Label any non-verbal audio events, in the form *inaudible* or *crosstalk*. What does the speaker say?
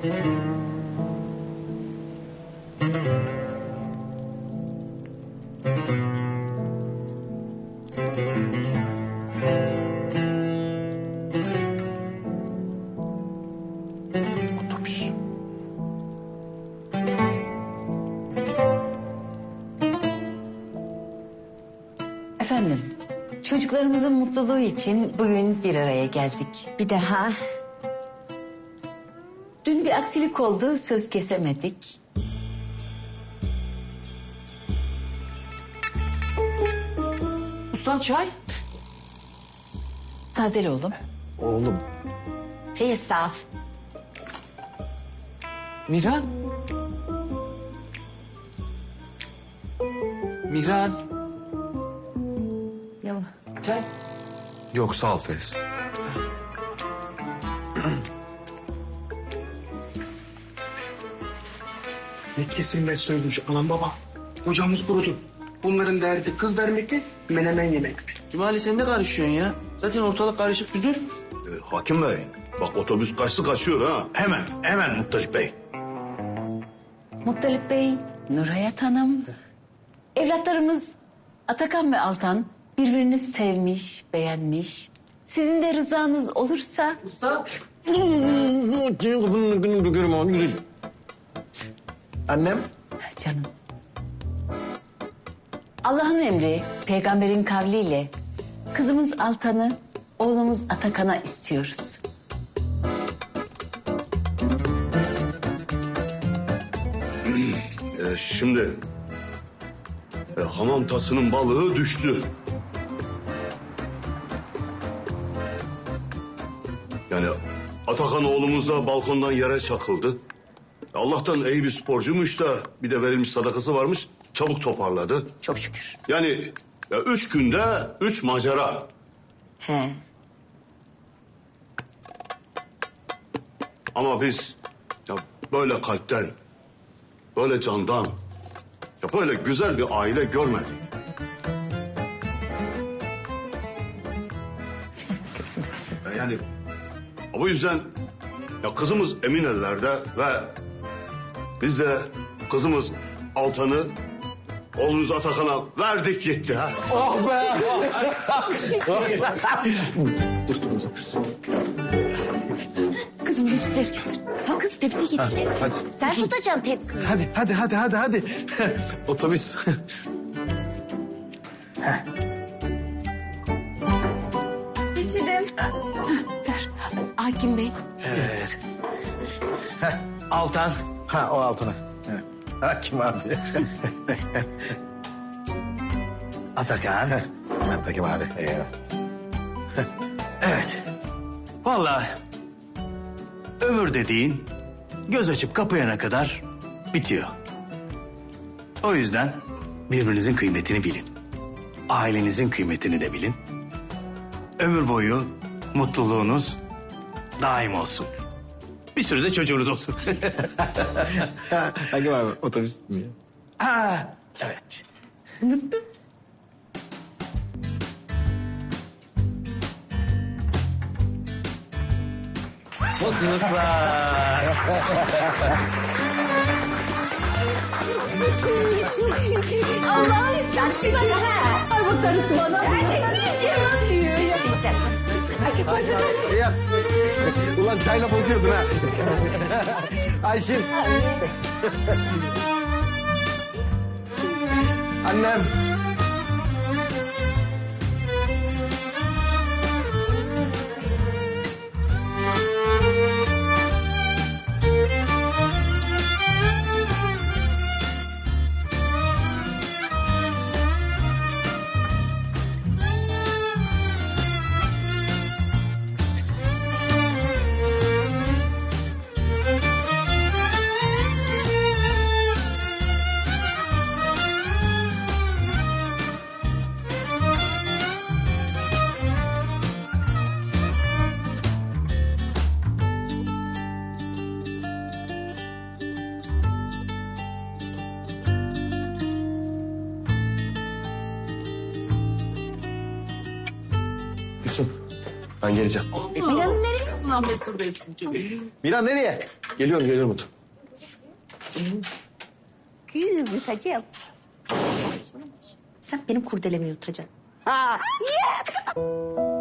Otobüs. Efendim, çocuklarımızın mutluluğu için bugün bir araya geldik. Bir daha. Bir aksilik oldu, söz kesemedik. Ustam çay. Tazeli oğlum. Oğlum. Fesaf. Miran. Miran. Ya, Çay. Yok sağ ol Feyz. Ne kesilmez sözmüş anam baba. Hocamız kurudu. Bunların derdi kız vermek mi, menemen yemek mi? Cumali sen de karışıyorsun ya. Zaten ortalık karışık bir dur. E, Hakim Bey, bak otobüs kaçtı kaçıyor ha. Hemen, hemen Muttalip Bey. Muttalip Bey, Nurhayat Hanım. Evlatlarımız Atakan ve Altan birbirini sevmiş, beğenmiş. Sizin de rızanız olursa Usta. Annem? canım. Allah'ın emri, peygamberin kavliyle kızımız Altan'ı, oğlumuz Atakan'a istiyoruz. E, şimdi e, hamam tasının balığı düştü. Yani Atakan oğlumuz da balkondan yere çakıldı. Allah'tan iyi bir sporcuymuş da bir de verilmiş sadakası varmış. Çabuk toparladı. Çok şükür. Yani ya üç günde üç macera. He. Ama biz ya böyle kalpten, böyle candan, ya böyle güzel bir aile görmedik. yani bu yüzden ya kızımız emin ellerde ve biz de kızımız Altan'ı oğlunuz Atakan'a verdik gitti ha. Kızım yüzükleri getir. Ha kız tepsi getir. Hadi. Sen tutacaksın tepsiyi. Hadi hadi hadi hadi hadi. *laughs* Otobüs. *laughs* Getirdim. Ver. Hakim Bey. Altan. ha o altına. Evet. Hakim abi. *laughs* Atakan. ben takım abi. Eyvallah. Evet. Vallahi ömür dediğin göz açıp kapayana kadar bitiyor. O yüzden birbirinizin kıymetini bilin. Ailenizin kıymetini de bilin. Ömür boyu mutluluğunuz daim olsun. Bir sürü de çocuğunuz olsun. *laughs* Hakim abi otobüs mi? ha, evet. Mutluluklar. Allah'ım çok şükür. Ay bu darısı bana. Ben de diyeceğim. Diyor ya. Beyaz. Ulan çayla bozuyordun ha. *laughs* Ayşin. Annem. Gülsüm. Ben geleceğim. Miran'ın nereye? Allah mesut etsin çocuğum. Miran nereye? Geliyorum geliyorum otur. Kız yutacağım. Sen benim kurdelemi yutacaksın. Ha. Yeah.